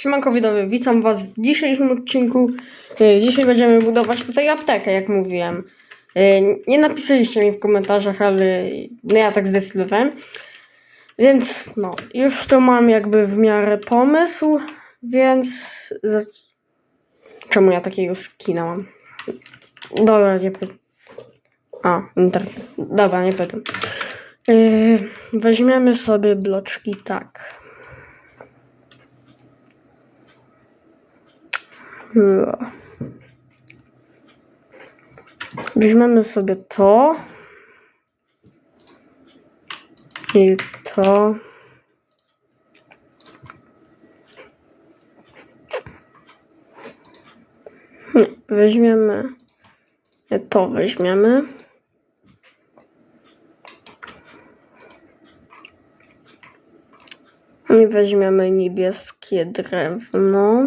Siemanko widowie, witam was w dzisiejszym odcinku. E, Dzisiaj będziemy budować tutaj aptekę, jak mówiłem. E, Nie napisaliście mi w komentarzach, ale no ja tak zdecydowałem. Więc no, już to mam jakby w miarę pomysł, więc... Czemu ja takiego skina mam? Dobra, nie pytam. A, internet. Dobra, nie pytam. E, Weźmiemy sobie bloczki tak. Weźmiemy sobie to. I to. Weźmiemy. To weźmiemy. I weźmiemy niebieskie drewno.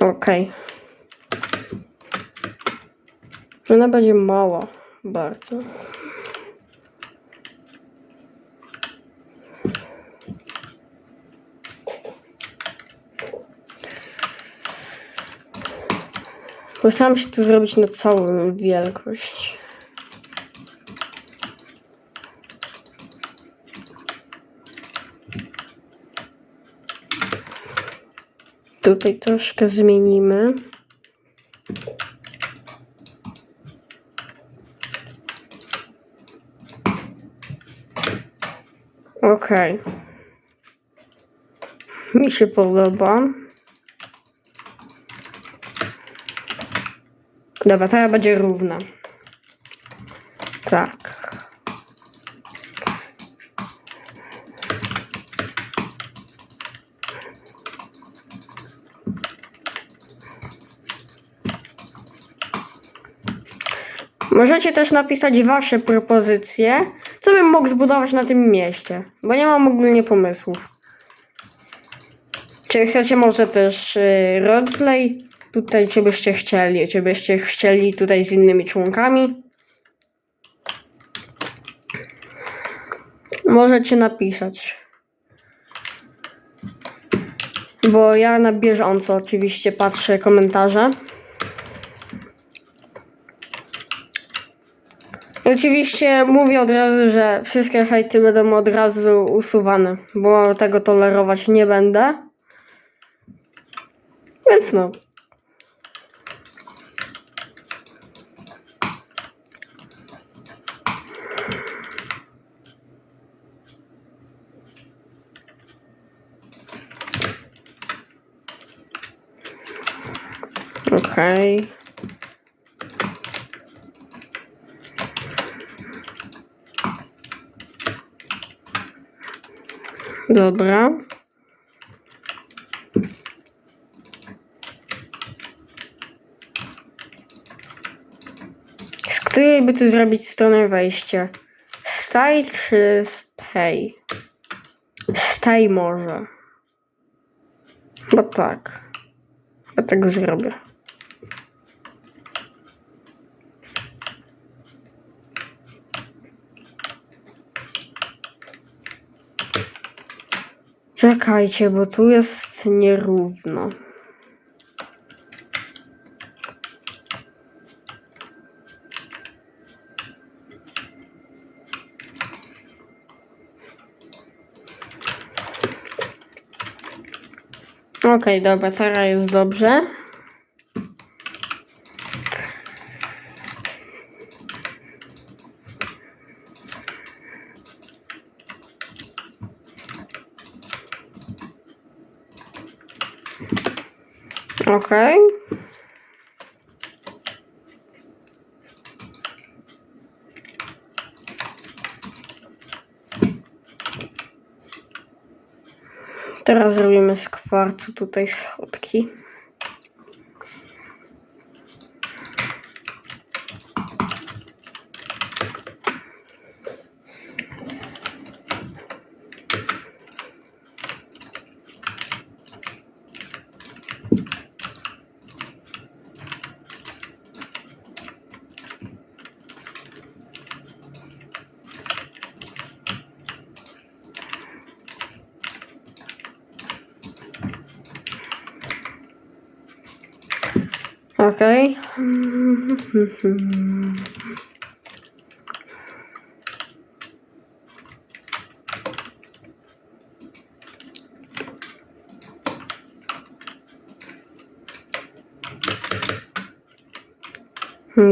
Okej. Ona będzie mała. Bardzo. Postaram się to zrobić na całą wielkość. Tutaj troszkę zmienimy. Okej. Mi się podoba. Dobra, teraz będzie równa. Tak. Możecie też napisać wasze propozycje, co bym mógł zbudować na tym mieście, bo nie mam ogólnie pomysłów. Czy chcecie może też y, roleplay? Tutaj czy byście chcieli, czy byście chcieli tutaj z innymi członkami? Możecie napisać. Bo ja na bieżąco oczywiście patrzę komentarze. I Oczywiście mówię od razu, że wszystkie hejty będą od razu usuwane, bo tego tolerować nie będę. Więc no. Okej. Dobra. Z której by tu zrobić stronę wejścia? Staj czy stay? Stay może. Bo tak. Ja tak zrobię. Czekajcie, bo tu jest nierówno. Okej, dobra, teraz jest dobrze. Okej. Teraz zrobimy z kwarcu tutaj schodki. Okej.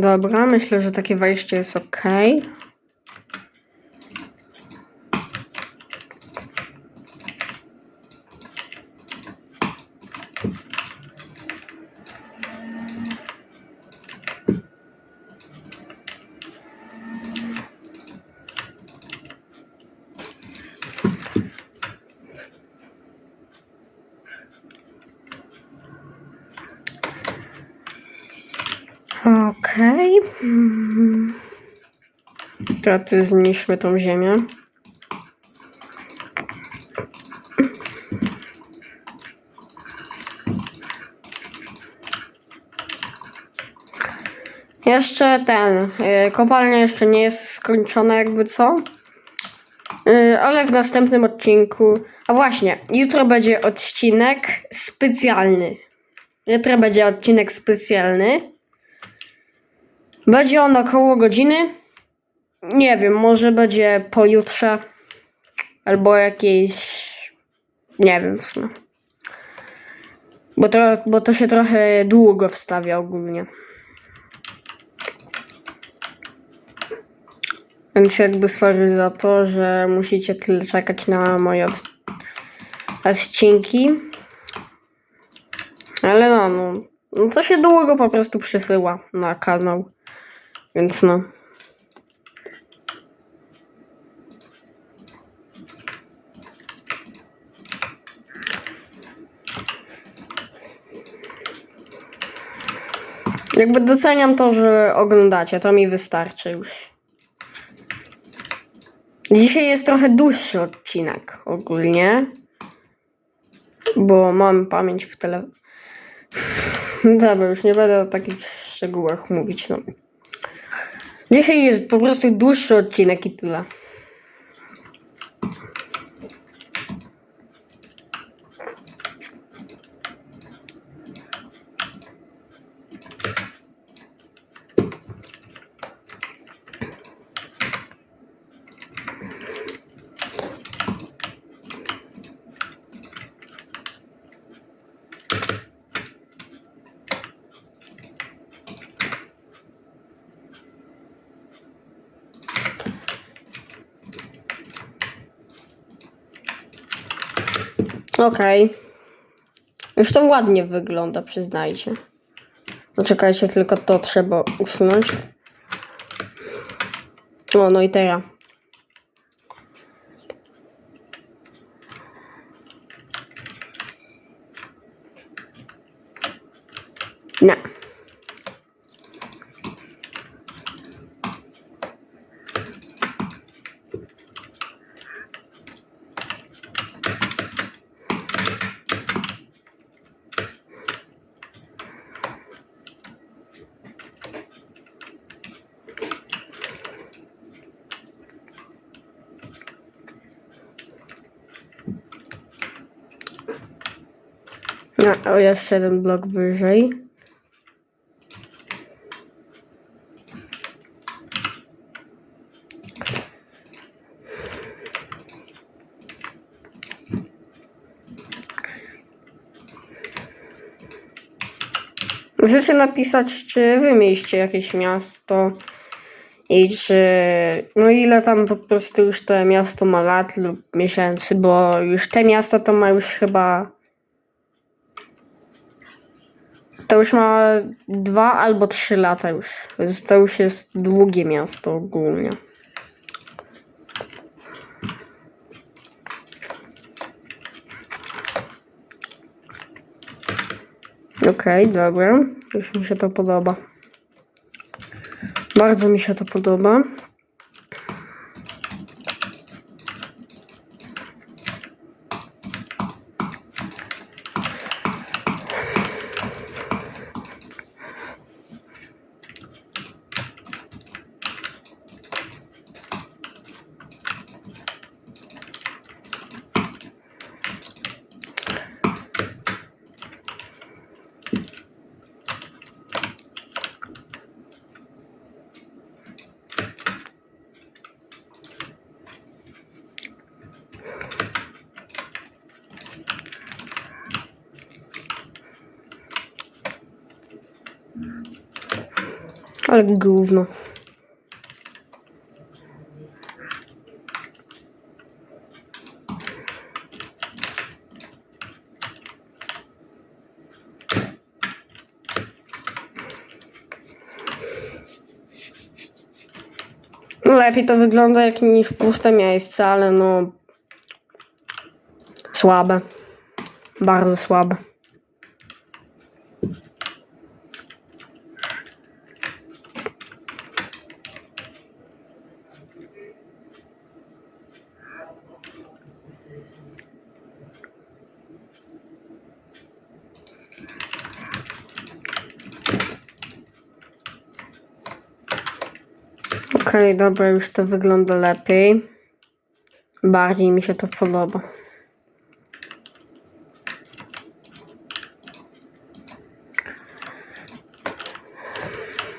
Dobra, myślę, że takie wejście jest ok. Okej. Mm. Teraz tu zniszmy tą ziemię. Jeszcze ten, y, kopalnia jeszcze nie jest skończona jakby co. Y, ale w następnym odcinku, a właśnie, jutro będzie odcinek specjalny. Jutro będzie odcinek specjalny. Będzie on około godziny. Nie wiem, może będzie pojutrze. Albo jakieś. Nie wiem w sumie. Bo to, bo to się trochę długo wstawia ogólnie. Więc jakby sorry za to, że musicie tyle czekać na moje od... odcinki. Ale no, no, no to się długo po prostu przesyła na kanał. Więc no. Jakby doceniam to, że oglądacie, to mi wystarczy już. Dzisiaj jest trochę dłuższy odcinek ogólnie, bo mam pamięć w tele. Dobra, już nie będę o takich szczegółach mówić, no. Dzisiaj jest po prostu dłuższy odcinek i tyle. Okej. Już to ładnie wygląda, przyznajcie. Poczekajcie, tylko to trzeba usunąć. O, no i teraz. Nie. No, o, jeszcze jeden blok wyżej. Możecie napisać, czy wy mieliście jakieś miasto i czy, no ile tam po prostu już to miasto ma lat lub miesięcy, bo już te miasto to ma już chyba To już ma dwa albo trzy lata już. To już jest długie miasto ogólnie. Okej, dobra. Już mi się to podoba. Bardzo mi się to podoba. Ale gówno. Lepiej to wygląda jak niż puste miejsce, ale no. Słabe. Bardzo słabe. Okej, dobra, już to wygląda lepiej. Bardziej mi się to podoba.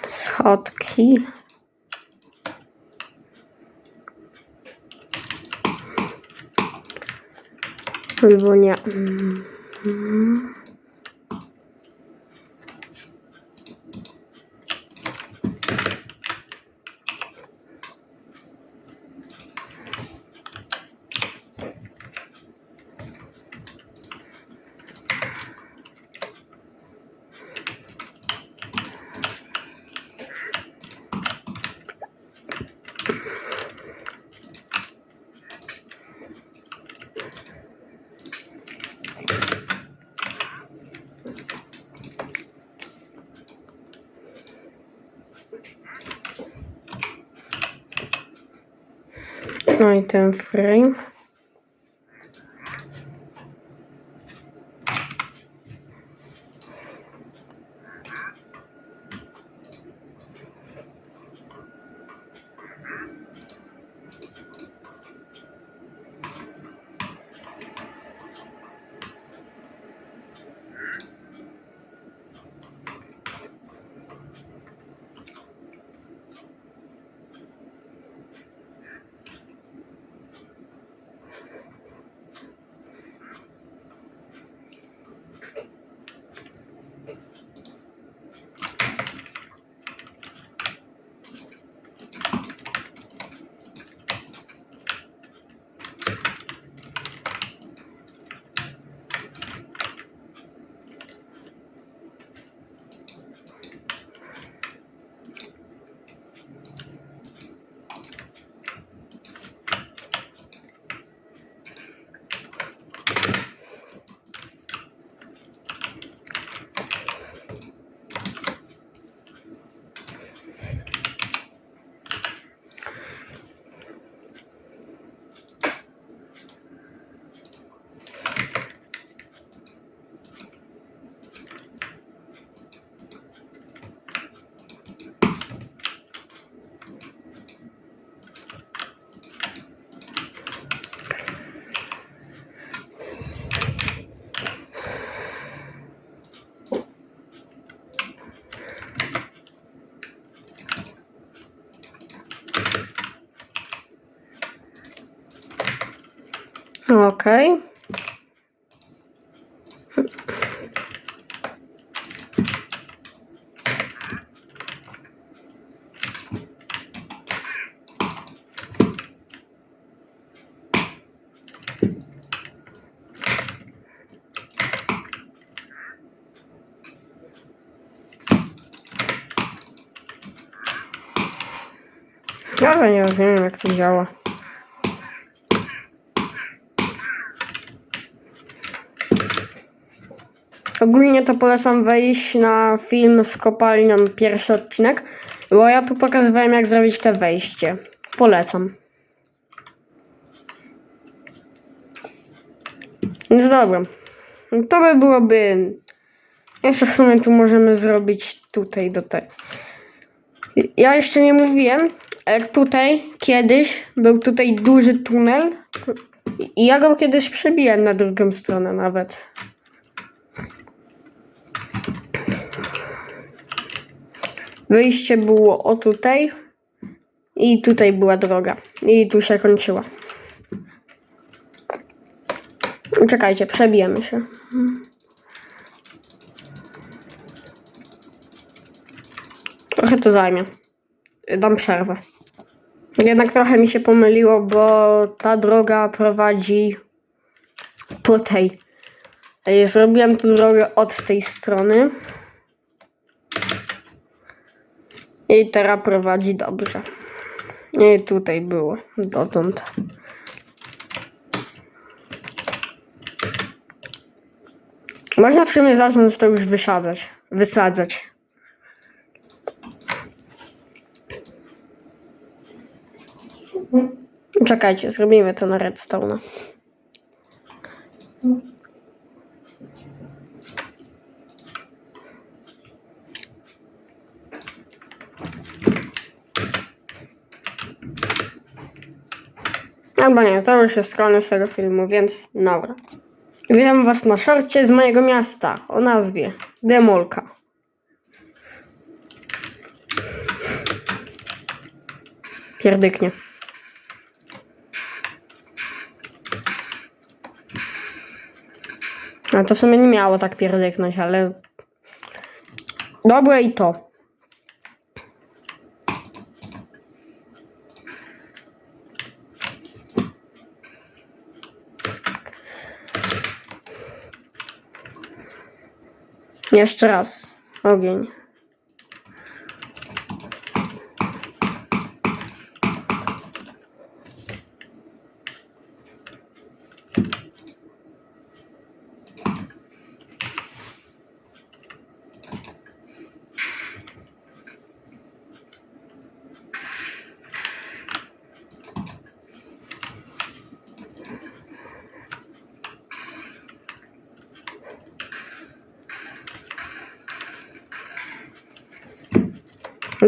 Schodki. Albo nie. Mhm. No i ten frame. Okej. Ale nie rozumiem jak to działa. Ogólnie to polecam wejść na film z kopalnią pierwszy odcinek, bo ja tu pokazywałem jak zrobić te wejście. Polecam. No dobra. To by byłoby... Jeszcze w sumie tu możemy zrobić tutaj do tego. Ja jeszcze nie mówiłem, ale tutaj kiedyś był tutaj duży tunel i ja go kiedyś przebiłem na drugą stronę nawet. Wyjście było o tutaj i tutaj była droga i tu się kończyła. Czekajcie, przebijemy się. Trochę to zajmie. Dam przerwę. Jednak trochę mi się pomyliło, bo ta droga prowadzi tutaj. Zrobiłem tu drogę od tej strony. I teraz prowadzi dobrze. I tutaj było dotąd. Można w sumie zacząć to już wysadzać. Wysadzać. Czekajcie, zrobimy to na redstone. Albo nie, to już jest koniec tego filmu, więc dobra. Witam was na szorcie z mojego miasta o nazwie Demolka. Pierdyknie. A to w sumie nie miało tak pierdyknąć, ale... Dobre i to. Jeszcze raz. Ogień.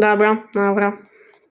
Dobra, dobra.